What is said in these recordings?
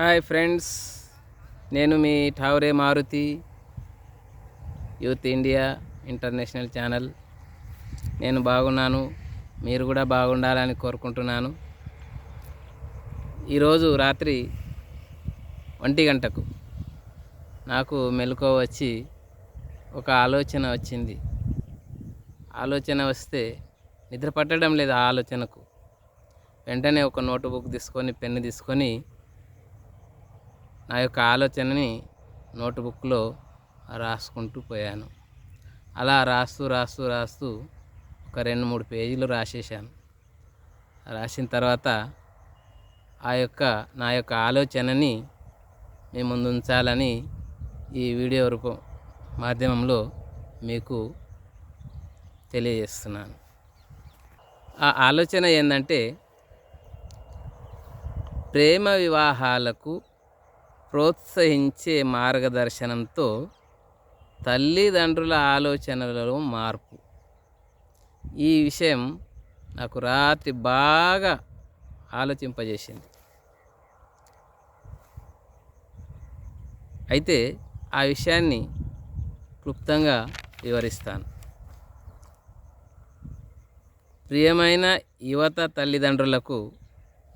Hi friends నేను మీ Thaware Maruti youth India international channel. నేను బాగున్నాను మీరు కూడా బాగుండాలని కోరుకుంటున్నాను. ఈరోజు రాత్రి ఒంటి గంటకు నాకు మెలకువ వచ్చి ఒక ఆలోచన వచ్చింది. ఆలోచన వస్తే నిద్ర పట్టడం లేదు ఆ ఆలోచనకు. వెంటనే ఒక నోటు బుక్ తీసుకొని పెన్ను తీసుకొని నా యొక్క ఆలోచనని నోటుబుక్లో రాసుకుంటూ పోయాను. అలా రాస్తూ రాస్తూ రాస్తూ ఒక రెండు మూడు పేజీలు రాసేసాను రాసిన తర్వాత ఆ యొక్క నా యొక్క ఆలోచనని మీ ముందు ఉంచాలని ఈ వీడియో రూపం మాధ్యమంలో మీకు తెలియజేస్తున్నాను. ఆ ఆలోచన ఏంటంటే ప్రేమ వివాహాలకు ప్రోత్సహించే మార్గదర్శనంతో తల్లిదండ్రుల ఆలోచనలలో మార్పు. ఈ విషయం నాకు రాత్రి బాగా ఆలోచింపజేసింది. అయితే ఆ విషయాన్ని క్లుప్తంగా వివరిస్తాను. ప్రియమైన యువత తల్లిదండ్రులకు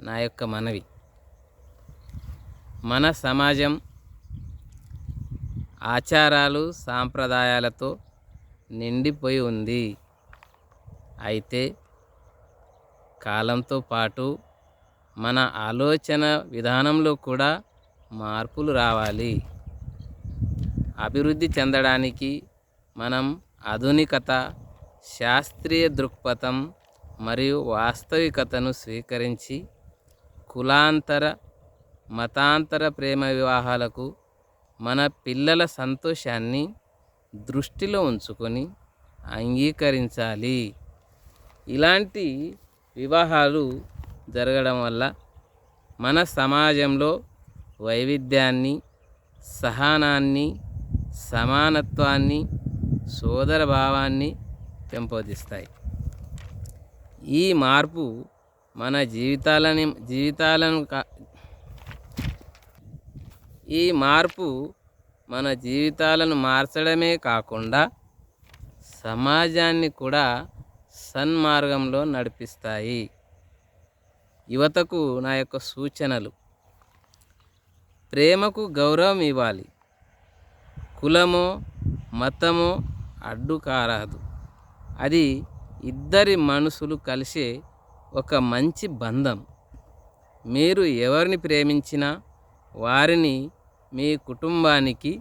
నా యొక్క మనవి. మన సమాజం ఆచారాలు సాంప్రదాయాలతో నిండిపోయి ఉంది. అయితే కాలంతో పాటు మన ఆలోచన విధానంలో కూడా మార్పులు రావాలి. అభివృద్ధి చెందడానికి మనం ఆధునికత శాస్త్రీయ దృక్పథం మరియు వాస్తవికతను స్వీకరించి కులాంతర మతాంతర ప్రేమ వివాహాలకు మన పిల్లల సంతోషాన్ని దృష్టిలో ఉంచుకొని అంగీకరించాలి. ఇలాంటి వివాహాలు జరగడం వల్ల మన సమాజంలో వైవిధ్యాన్ని సహనాన్ని సమానత్వాన్ని సోదర భావాన్ని పెంపొందిస్తాయి. ఈ మార్పు మన జీవితాలని జీవితాలను ఈ మార్పు మన జీవితాలను మార్చడమే కాకుండా సమాజాన్ని కూడా సన్మార్గంలో నడిపిస్తాయి. యువతకు నా యొక్క సూచనలు. ప్రేమకు గౌరవం ఇవ్వాలి. కులమో మతమో అడ్డు కారాదు. అది ఇద్దరి మనసులు కలిసే ఒక మంచి బంధం. మీరు ఎవరిని ప్రేమించినా వారిని మీ కుటుంబానికి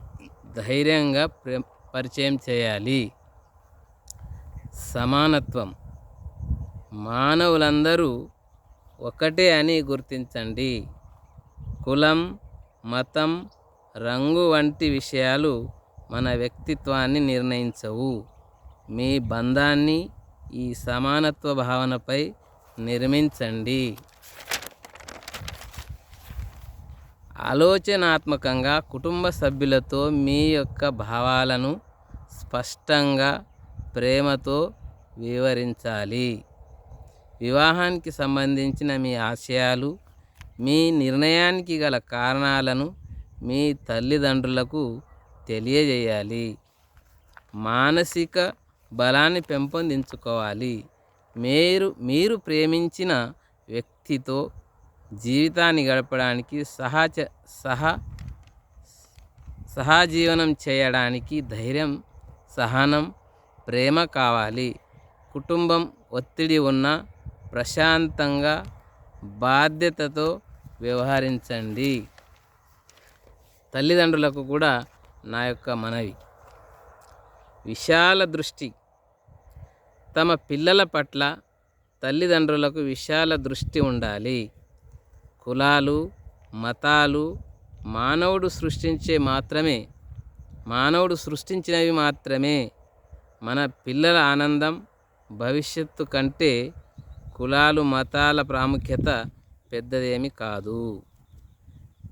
ధైర్యంగా పరిచయం చేయాలి. సమానత్వం. మానవులందరూ ఒకటే అని గుర్తించండి. కులం మతం రంగు వంటి విషయాలు మన వ్యక్తిత్వాన్ని నిర్ణయించవు. మీ బంధాన్ని ఈ సమానత్వ భావనపై నిర్మించండి. ఆలోచనాత్మకంగా కుటుంబ సభ్యులతో మీ యొక్క భావాలను స్పష్టంగా ప్రేమతో వివరించాలి. వివాహానికి సంబంధించిన మీ ఆశయాలు మీ నిర్ణయానికి గల కారణాలను మీ తల్లిదండ్రులకు తెలియజేయాలి. మానసిక బలాన్ని పెంపొందించుకోవాలి. మీరు మీరు ప్రేమించిన వ్యక్తితో జీవితాన్ని గడపడానికి సహజ సహ సహజీవనం చేయడానికి ధైర్యం సహనం ప్రేమ కావాలి. కుటుంబం ఒత్తిడి ఉన్న ప్రశాంతంగా బాధ్యతతో వ్యవహరించండి. తల్లిదండ్రులకు కూడా నా యొక్క మనవి. విశాల దృష్టి. తమ పిల్లల పట్ల తల్లిదండ్రులకు విశాల దృష్టి ఉండాలి. కులాలు మతాలు మానవుడు సృష్టించే మాత్రమే. మానవుడు సృష్టించినవి మాత్రమే. మన పిల్లల ఆనందం భవిష్యత్తు కంటే కులాలు మతాల ప్రాముఖ్యత పెద్దదేమి కాదు.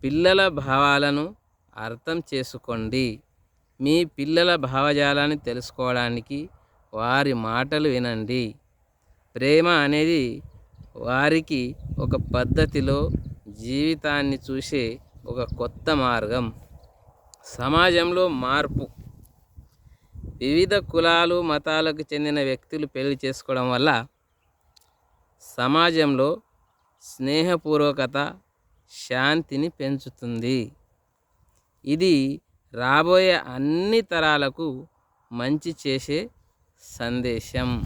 పిల్లల భావాలను అర్థం చేసుకోండి. మీ పిల్లల భావజాలాన్ని తెలుసుకోవడానికి వారి మాటలు వినండి. ప్రేమ అనేది వారికి ఒక పద్ధతిలో జీవితాన్ని చూసే ఒక కొత్త మార్గం. సమాజంలో మార్పు. వివిధ కులాలు మతాలకు చెందిన వ్యక్తులు పెళ్ళి చేసుకోవడం వల్ల సమాజంలో స్నేహపూర్వకత శాంతిని పెంచుతుంది. ఇది రాబోయే అన్ని తరాలకు మంచి చేసే సందేశం.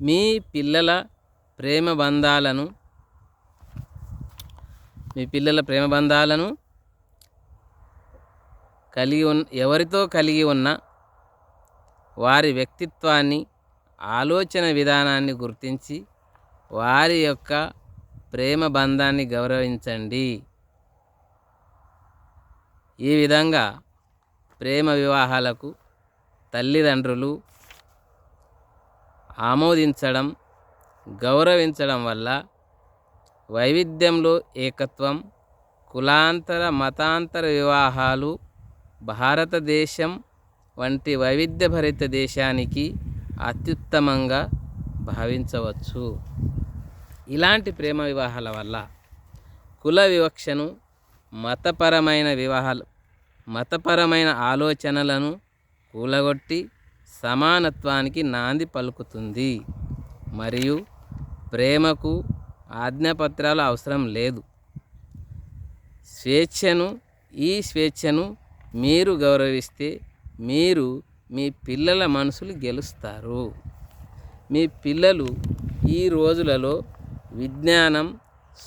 మీ పిల్లల ప్రేమ బంధాలను మీ పిల్లల ప్రేమ బంధాలను కలిగి ఉన్న ఎవరితో కలిగి ఉన్న వారి వ్యక్తిత్వాన్ని ఆలోచన విధానాన్ని గుర్తించి వారి యొక్క ప్రేమ బంధాన్ని గౌరవించండి. ఈ విధంగా ప్రేమ వివాహాలకు తల్లిదండ్రులు ఆమోదించడం గౌరవించడం వల్ల వైవిధ్యంలో ఏకత్వం కులాంతర మతాంతర వివాహాలు భారతదేశం వంటి వైవిధ్యభరిత దేశానికి అత్యుత్తమంగా భావించవచ్చు. ఇలాంటి ప్రేమ వివాహాల వల్ల కుల వివక్షను మతపరమైన వివాహాలు మతపరమైన ఆలోచనలను కూలగొట్టి సమానత్వానికి నాంది పలుకుతుంది. మరియు ప్రేమకు ఆజ్ఞాపత్రాలు అవసరం లేదు. స్వేచ్ఛను ఈ స్వేచ్ఛను మీరు గౌరవిస్తే మీరు మీ పిల్లల మనసులు గెలుస్తారు. మీ పిల్లలు ఈ రోజులలో విజ్ఞానం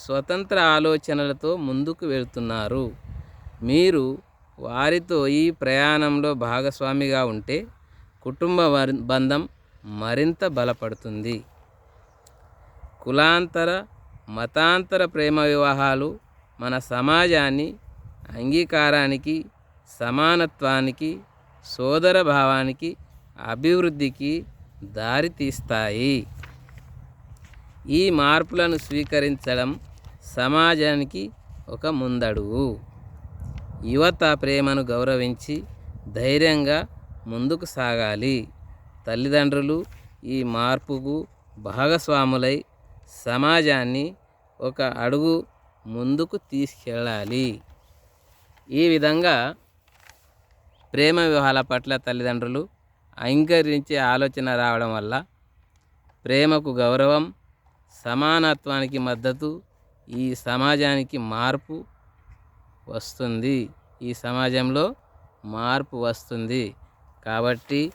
స్వతంత్ర ఆలోచనలతో ముందుకు వెళ్తున్నారు. మీరు వారితో ఈ ప్రయాణంలో భాగస్వామిగా ఉంటే కుటుంబ బంధం మరింత బలపడుతుంది. కులాంతర మతాంతర ప్రేమ వివాహాలు మన సమాజాన్ని అంగీకారానికి సమానత్వానికి సోదర భావానికి అభివృద్ధికి దారితీస్తాయి ఈ మార్పులను స్వీకరించడం సమాజానికి ఒక ముందడుగు యువత ప్రేమను గౌరవించి ధైర్యంగా ముందుకు సాగాలి. తల్లిదండ్రులు ఈ మార్పుకు భాగస్వాములై సమాజాన్ని ఒక అడుగు ముందుకు తీసుకెళ్ళాలి. ఈ విధంగా ప్రేమ వివాహాల పట్ల తల్లిదండ్రులు అంగీకరించే ఆలోచన రావడం వల్ల ప్రేమకు గౌరవం సమానత్వానికి మద్దతు ఈ సమాజానికి మార్పు వస్తుంది. ఈ సమాజంలో మార్పు వస్తుంది. కాబట్టి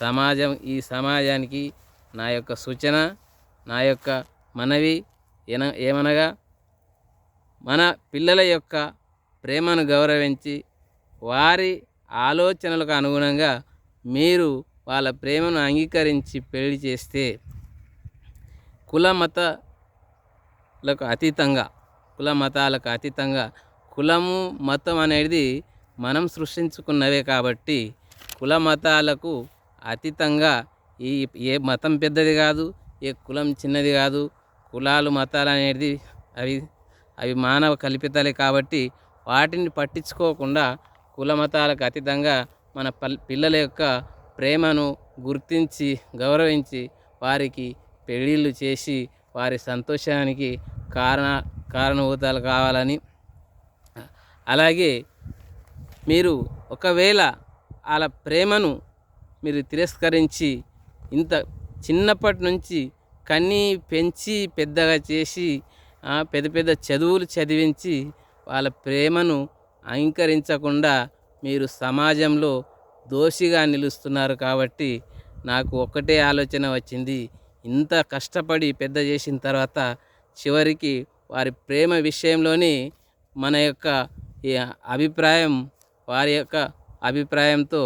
సమాజం ఈ సమాజానికి నా యొక్క సూచన నా యొక్క మనవి ఏన ఏమనగా మన పిల్లల యొక్క ప్రేమను గౌరవించి వారి ఆలోచనలకు అనుగుణంగా మీరు వాళ్ళ ప్రేమను అంగీకరించి పెళ్ళి చేస్తే కుల మతాలకు అతీతంగా కుల మతాలకు అతీతంగా కులము మతం అనేది మనం సృష్టించుకున్నవే కాబట్టి కుల మతాలకు అతీతంగా ఈ ఏ మతం పెద్దది కాదు ఏ కులం చిన్నది కాదు కులాలు మతాలు అనేది అవి అవి మానవ కల్పితాలే కాబట్టి వాటిని పట్టించుకోకుండా కుల మతాలకు అతీతంగా మన పల్ పిల్లల యొక్క ప్రేమను గుర్తించి గౌరవించి వారికి పెళ్ళిళ్ళు చేసి వారి సంతోషానికి కారణ కారణభూతాలు కావాలని. అలాగే మీరు ఒకవేళ వాళ్ళ ప్రేమను మీరు తిరస్కరించి ఇంత చిన్నప్పటి నుంచి కన్నీ పెంచి పెద్దగా చేసి పెద్ద పెద్ద చదువులు చదివించి వాళ్ళ ప్రేమను అంగీకరించకుండా మీరు సమాజంలో దోషిగా నిలుస్తున్నారు కాబట్టి నాకు ఒక్కటే ఆలోచన వచ్చింది. ఇంత కష్టపడి పెద్ద చేసిన తర్వాత చివరికి వారి ప్రేమ విషయంలోనే మన యొక్క ఈ అభిప్రాయం వారి యొక్క అభిప్రాయంతో